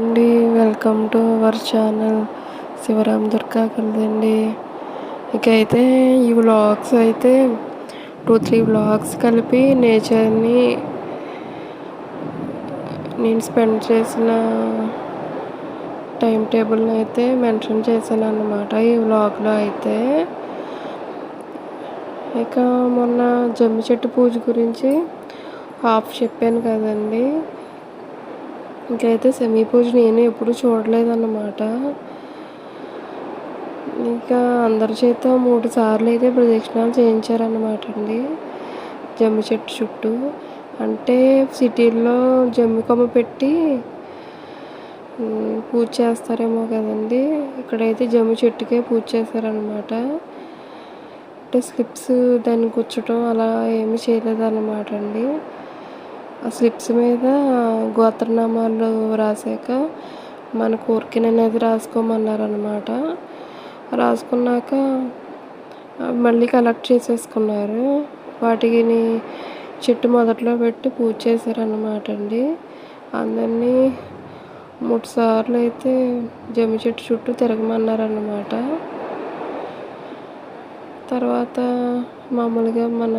అండి welcome to our channel Sivaram Durga కలదండి. ఇక అయితే ఈ వ్లాగ్స్ అయితే టూ త్రీ వ్లాగ్స్ కలిపి నేచర్ని నేను స్పెండ్ చేసిన టైం టేబుల్ని అయితే మెన్షన్ చేశాను అన్నమాట ఈ వ్లాగ్లో అయితే. ఇక మొన్న జమ్మి చెట్టు పూజ గురించి హాఫ్ చెప్పాను కదండి. ఇంకైతే సెమీ పూజ నేను ఎప్పుడు చూడలేదన్నమాట. ఇంకా అందరి చేత మూడు సార్లు అయితే ప్రదక్షిణాలు చేయించారన్నమాట అండి. జమ్మి చెట్టు చుట్టూ. అంటే సిటీల్లో జమ్మి కొమ్మ పెట్టి పూజ చేస్తారేమో కదండి. ఇక్కడైతే జమ్మి చెట్టుకే పూజ చేశారనమాట అంటే స్లిప్స్ దాన్ని కూర్చోటం అలా ఏమీ చేయలేదన్నమాట అండి. స్లిప్స్ మీద గోత్రనామాలు రాసాక మన కోరికను అనేది రాసుకోమన్నారు అనమాట రాసుకున్నాక మళ్ళీ కలెక్ట్ చేసేసుకున్నారు. వాటిని చెట్టు మొదట్లో పెట్టి పూజ చేశారన్నమాట అండి. అందరినీ మూడు సార్లు అయితే జమ్మి చెట్టు చుట్టూ తిరగమన్నారన్నమాట. తర్వాత మామూలుగా మన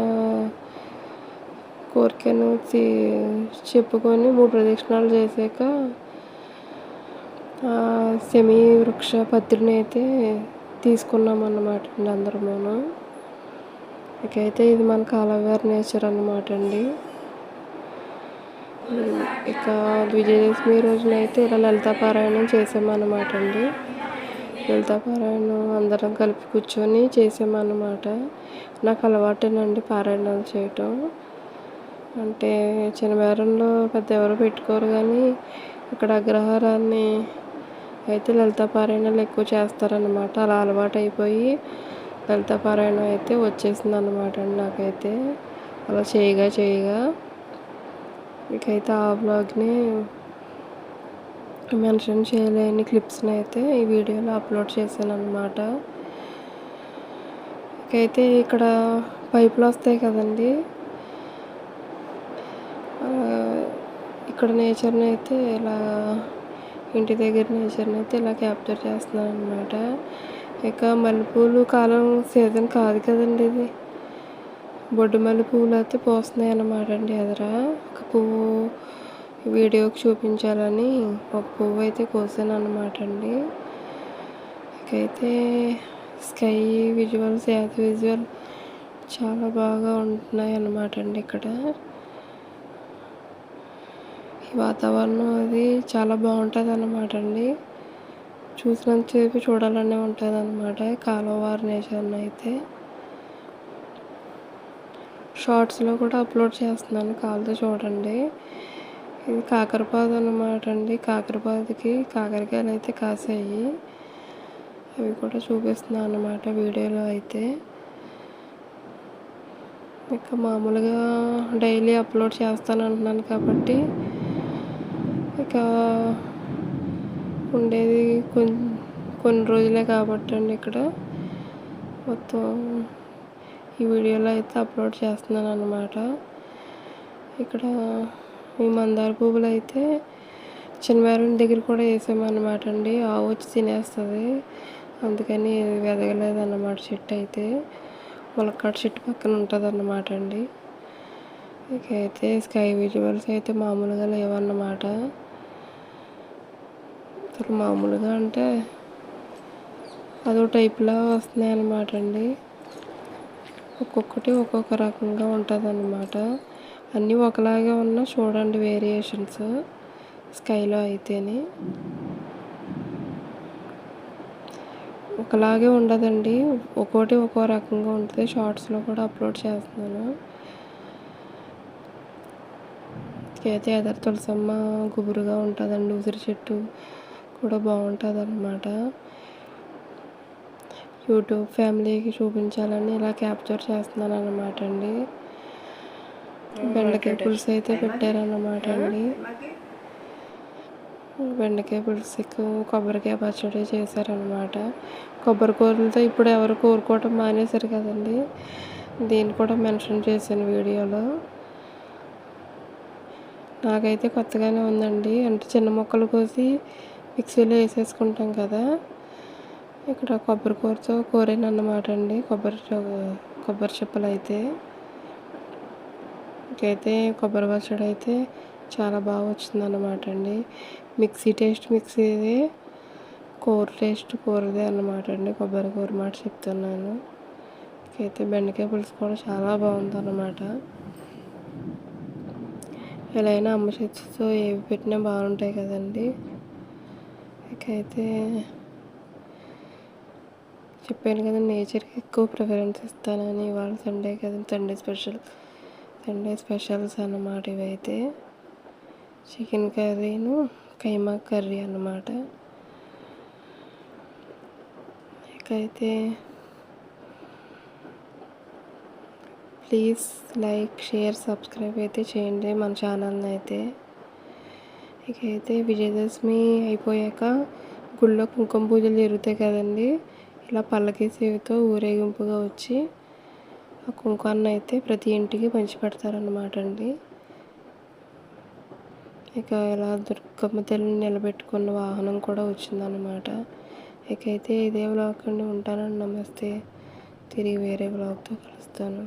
కోరికను చెప్పుకొని మూడు ప్రదక్షిణాలు చేశాక సెమీ వృక్ష పత్రిని అయితే తీసుకున్నాం అన్నమాట అండి అందరమును. ఇకైతే ఇది మన కాలవేర్ నేచర్ అన్నమాట అండి. ఇక విజయదశమి రోజున అయితే ఇలా లలితాపారాయణం చేసామన్నమాట అండి. లలితాపారాయణం అందరం కలిపి కూర్చొని చేసామన్నమాట. నాకు అలవాటేనండి పారాయణాలు చేయటం. అంటే చిన్నబేరంలో పెద్ద ఎవరు పెట్టుకోరు కానీ ఇక్కడ అగ్రహారాన్ని అయితే లలితాపారాయణాలు ఎక్కువ చేస్తారనమాట అలా అలవాటు అయిపోయి లలితాపారాయణం అయితే వచ్చేసింది అనమాట అండి నాకైతే. అలా చేయగా చేయగా ఇకైతే ఆ బ్లాగ్ని మెన్షన్ చేయలేని క్లిప్స్ని అయితే ఈ వీడియోలో అప్లోడ్ చేశాను అనమాట ఇకైతే ఇక్కడ పైపులు వస్తాయి కదండి. ఇక్కడ నేచర్ని అయితే ఇలా ఇంటి దగ్గర నేచర్ని అయితే ఇలా క్యాప్చర్ చేస్తున్నాను అనమాట ఇక మల్లెపూలు కాలం సీజన్ కాదు కదండి ఇది. బొడ్డు మల్లె పువ్వులు అయితే పోస్తున్నాయి అన్నమాట అండి ఎదర. ఒక పువ్వు వీడియోకి చూపించాలని ఒక పువ్వు అయితే కోసాను అనమాట అండి. ఇకైతే స్కై విజువల్స్ యాత్ విజువల్ చాలా బాగా ఉంటున్నాయి అన్నమాట అండి ఇక్కడ. వాతావరణం అది చాలా బాగుంటుంది అన్నమాట అండి. చూసినంతసేపు చూడాలనే ఉంటుంది అనమాట కాలువారి నేచర్ని అయితే. షార్ట్స్లో కూడా అప్లోడ్ చేస్తున్నాను కాలుతో చూడండి. ఇది కాకరపాద అనమాట అండి. కాకరపాదకి కాకరకాయలు అయితే కాసాయి. అవి కూడా చూపిస్తున్నాను అనమాట వీడియోలో అయితే. ఇక మామూలుగా డైలీ అప్లోడ్ చేస్తాను అంటున్నాను కాబట్టి ఇక ఉండేది కొన్ని కొన్ని రోజులే కాబట్టి అండి ఇక్కడ. మొత్తం ఈ వీడియోలో అయితే అప్లోడ్ చేస్తున్నాను అనమాట ఇక్కడ ఈ మందార పువ్వులు అయితే చిన్నవారం దగ్గర కూడా వేసామన్నమాట అండి ఆవు వచ్చి తినేస్తుంది. అందుకని వెదగలేదు అన్నమాట చెట్టు అయితే. ములక్కాడ చెట్టు పక్కన ఉంటుంది అన్నమాట అండి ఇక అయితే స్కై విజువల్స్ అయితే మామూలుగా లేవన్నమాట. అసలు మామూలుగా అంటే అదో టైప్లా వస్తున్నాయి అన్నమాట అండి. ఒక్కొక్కటి ఒక్కొక్క రకంగా ఉంటుంది అన్నమాట అన్నీ ఒకలాగే ఉన్నా చూడండి వేరియేషన్స్ స్కైలో అయితేనే. ఒకలాగే ఉండదండి. ఒక్కోటి ఒక్కో రకంగా ఉంటుంది. షార్ట్స్లో కూడా అప్లోడ్ చేస్తున్నాను. అయితే ఎదర తులసమ్మ గుబురుగా ఉంటుందండి. ఉసిరి చెట్టు కూడా బాగుంటుంది అన్నమాట యూట్యూబ్ ఫ్యామిలీకి చూపించాలని ఇలా క్యాప్చర్ చేస్తున్నాను అనమాట అండి. బెండకాయ పులుసు అయితే పెట్టారన్నమాట అండి. బెండకాయ పులుసుకు కొబ్బరికాయ పచ్చడి చేశారనమాట కొబ్బరి కూరలతో ఇప్పుడు ఎవరు కోరుకోవటం మానేశారు కదండి. దీన్ని కూడా మెన్షన్ చేశాను వీడియోలో. నాకైతే కొత్తగానే ఉందండి. అంటే చిన్న ముక్కలు కోసి మిక్సీలో వేసేసుకుంటాం కదా. ఇక్కడ కొబ్బరి కూరతో కూరైన అన్నమాట అండి. కొబ్బరి కొబ్బరి చిప్పలు అయితే. ఇంకైతే కొబ్బరి పచ్చడి అయితే చాలా బాగా వచ్చింది అన్నమాట అండి. మిక్సీ టేస్ట్ మిక్సీది కూర టేస్ట్ కూరదే అన్నమాట అండి. కొబ్బరి కూర మాట చెప్తున్నాను. అయితే బెండకాయ పులుసు కూడా చాలా బాగుంది అన్నమాట ఎలా అయినా అమ్మ చేతితో ఏవి పెట్టినా బాగుంటాయి కదండి. అయితే చెప్పాను కదా నేచర్కి ఎక్కువ ప్రిఫరెన్స్ ఇస్తానని ఇవాళ సండే కదా సండే స్పెషల్ సండే స్పెషల్స్ అన్నమాట ఇవైతే. చికెన్ కర్రీను కైమా కర్రీ అన్నమాట. ఇకైతే ప్లీజ్ లైక్ షేర్ సబ్స్క్రైబ్ అయితే చేయండి మన ఛానల్ని అయితే. ఇకైతే విజయదశమి అయిపోయాక గుళ్ళో కుంకుమ పూజలు జరుగుతాయి కదండి. ఇలా పల్లకి సేవతో ఊరేగింపుగా వచ్చి ఆ కుంకాన్ని అయితే ప్రతి ఇంటికి పంచిపెడతారన్నమాట అండి. ఇక ఇలా దుర్గమ్మ తల్లిని నిలబెట్టుకున్న వాహనం కూడా వచ్చిందనమాట ఇకైతే ఇదే వ్లాగ్ అండి ఉంటానండి నమస్తే. తిరిగి వేరే వ్లాగ్తో కలుస్తాను.